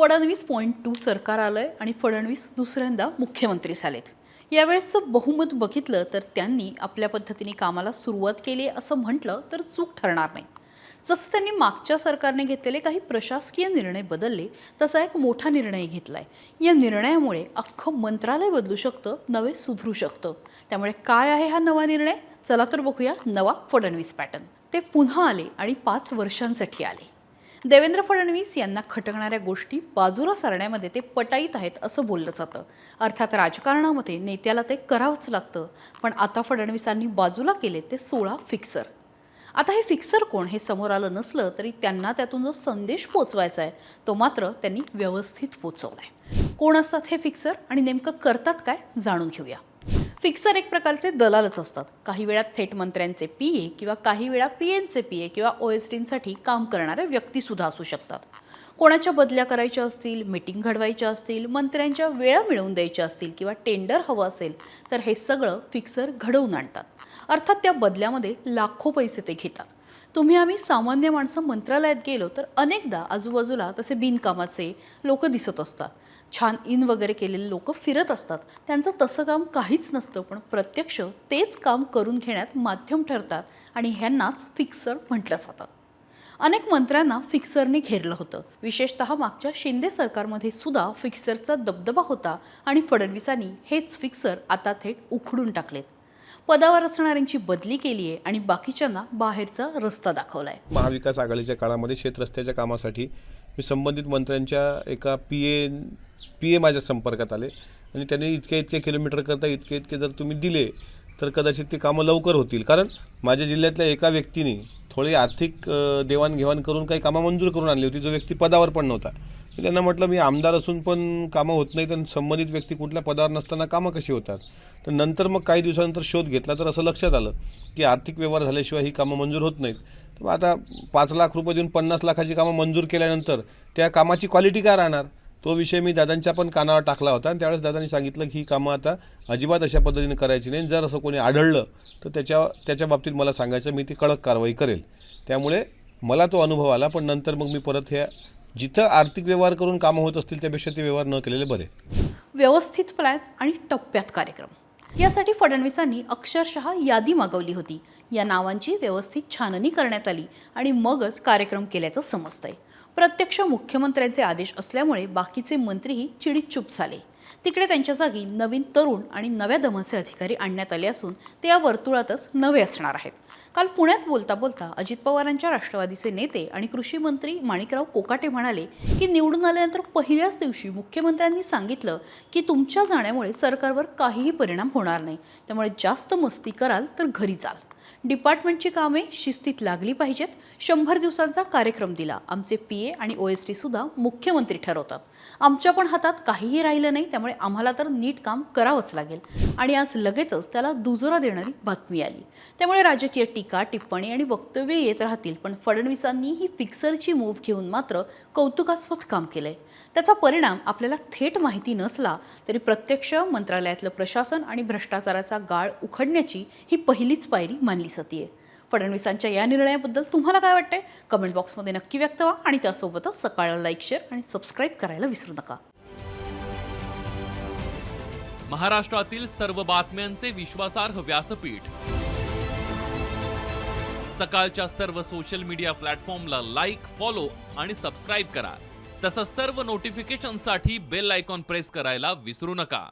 Fadnavis point two सरकार आलं आहे आणि फडणवीस दुसऱ्यांदा मुख्यमंत्री झालेत यावेळेसचं बहुमत बघितलं तर त्यांनी आपल्या पद्धतीने कामाला सुरुवात केली आहे असं म्हटलं तर चूक ठरणार नाही. जसं त्यांनी मागच्या सरकारने घेतलेले काही प्रशासकीय निर्णय बदलले तसा एक मोठा निर्णय घेतला आहे या निर्णयामुळे अख्खं मंत्रालय बदलू शकतं नवे सुधरू शकतं. त्यामुळे काय आहे हा नवा निर्णय? चला तर बघूया नवा फडणवीस पॅटर्न ते पुन्हा आले आणि पाच वर्षांसाठी आले. देवेंद्र फडणवीस यांना खटकणाऱ्या गोष्टी बाजूला सरण्यामध्ये ते पटाईत आहेत असं बोललं जातं. अर्थात राजकारणामध्ये नेत्याला ते करावंच लागतं. पण आता फडणवीसांनी बाजूला केले ते सोळा फिक्सर आता हे फिक्सर कोण हे समोर आलं नसलं तरी त्यांना त्यातून जो संदेश पोचवायचा आहे तो मात्र त्यांनी व्यवस्थित पोचवलाय. कोण असतात हे फिक्सर आणि नेमकं करतात काय जाणून घेऊया. फिक्सर एक प्रकारचे दलालच असतात. काही वेळा थेट मंत्र्यांचे पी ए किंवा काही वेळा पी एनचे पी ए किंवा ओ एस टींसाठी काम करणाऱ्या व्यक्तीसुद्धा असू शकतात. कोणाच्या बदल्या करायच्या असतील मीटिंग घडवायच्या असतील मंत्र्यांच्या वेळा मिळवून द्यायच्या असतील किंवा टेंडर हवं असेल तर हे सगळं फिक्सर घडवून आणतात. अर्थात त्या बदल्यामध्ये लाखो पैसे ते घेतात. तुम्ही आम्ही सामान्य माणसं मंत्रालयात गेलो तर अनेकदा आजूबाजूला तसे बिनकामाचे लोक दिसत असतात. छान इन वगैरे केलेले लोक फिरत असतात. त्यांचं तसं काम काहीच नसतं पण प्रत्यक्ष तेच काम करून घेण्यात माध्यम ठरतात आणि ह्यांनाच फिक्सर म्हटलं जातं. अनेक मंत्र्यांना फिक्सरने घेरलं होतं. विशेषतः मागच्या शिंदे सरकारमध्ये सुद्धा फिक्सरचा दबदबा होता आणि फडणवीसांनी हेच फिक्सर आता थेट उखडून टाकलेत. पदावर असणाऱ्यांची बदली केली आहे आणि बाकीच्यांना बाहेरचा रस्ता दाखवलाय. महाविकास आघाडीच्या काळामध्ये शेतरस्त्याच्या कामासाठी मी संबंधित मंत्र्यांच्या एका पी ए पी ए माझ्या संपर्कात आले. आणि त्यांनी इतके इतके किलोमीटर करता इतके इतके जर तुम्ही दिले तर कदाचित ते कामं लवकर होतील. कारण माझ्या जिल्ह्यातल्या एका व्यक्तीने थोडी आर्थिक देवाणघेवाण करून काही कामं मंजूर करून आणली होती जो व्यक्ती पदावर पण नव्हता. मी त्यांना म्हटलं मी आमदार असून पण कामं होत नाहीत तर संबंधित व्यक्ती कुठल्या पदावर नसताना कामं कशी होतात? तर नंतर मग काही दिवसानंतर शोध घेतला तर असं लक्षात आलं की आर्थिक व्यवहार झाल्याशिवाय ही कामं मंजूर होत नाहीत. तर मग आता पाच लाख रुपये देऊन पन्नास लाखाची कामं मंजूर केल्यानंतर त्या कामाची क्वालिटी काय राहणार? तो विषय मी दादांच्या पण कानावर टाकला होता. आणि त्यावेळेस दादांनी सांगितलं की ही कामं आता अजिबात अशा पद्धतीने करायची नाही. जर असं कोणी आढळलं तर त्याच्या त्याच्या बाबतीत मला सांगायचं मी ती कडक कारवाई करेल. त्यामुळे मला तो अनुभव आला पण नंतर मग मी परत हे जिथं आर्थिक व्यवहार करून कामं होत असतील त्यापेक्षा ते व्यवहार न केलेले बरे. व्यवस्थित प्लॅन आणि टप्प्यात कार्यक्रम. यासाठी फडणवीसांनी अक्षरशः यादी मागवली होती. या नावांची व्यवस्थित छाननी करण्यात आली आणि मगच कार्यक्रम केल्याचं समजतंय. प्रत्यक्ष मुख्यमंत्र्यांचे आदेश असल्यामुळे बाकीचे मंत्रीही चिडीत चुप झाले. तिकडे त्यांच्या जागी नवीन तरुण आणि नव्या दमाचे अधिकारी आणण्यात आले असून ते या वर्तुळातच नवे असणार आहेत. काल पुण्यात बोलता बोलता अजित पवारांच्या राष्ट्रवादीचे नेते आणि कृषी मंत्री माणिकराव कोकाटे म्हणाले की निवडून आल्यानंतर पहिल्याच दिवशी मुख्यमंत्र्यांनी सांगितलं की तुमच्या जाण्यामुळे सरकारवर काहीही परिणाम होणार नाही. त्यामुळे जास्त मस्ती कराल तर घरी जाल डिपार्टमेंटची कामे शिस्तीत लागली पाहिजेत. शंभर दिवसांचा कार्यक्रम दिला. आमचे पी ए आणि ओ एस टी सुद्धा मुख्यमंत्री ठरवतात. आमच्या पण हातात काहीही राहिलं नाही त्यामुळे आम्हाला तर नीट काम करावंच लागेल. आणि आज लगेचच त्याला दुजोरा देणारी बातमी आली. त्यामुळे राजकीय टीका टिप्पणी आणि वक्तव्य येत राहतील पण फडणवीसांनी ही फिक्सरची मूव्ह घेऊन मात्र कौतुकास्पद काम केलंय. त्याचा परिणाम आपल्याला थेट माहिती नसला तरी प्रत्यक्ष मंत्रालयातलं प्रशासन आणि भ्रष्टाचाराचा गाळ उखडण्याची ही पहिलीच पायरी मानली जाते फडणवीसांच्या या निर्णयाबद्दल तुम्हाला काय वाटतंय? कमेंट बॉक्समध्ये नक्की व्यक्त व्हा आणि त्यासोबतच सकाळला लाईक शेअर आणि सबस्क्राईब करायला विसरू नका. महाराष्ट्रातील सर्व बातम्यांचे विश्वासार्ह व्यासपीठ. सकाळच्या सर्व सोशल मीडिया प्लॅटफॉर्मला लाईक फॉलो आणि सबस्क्राईब करा. तसंच सर्व नोटिफिकेशनसाठी बेल आयकॉन प्रेस करायला विसरू नका.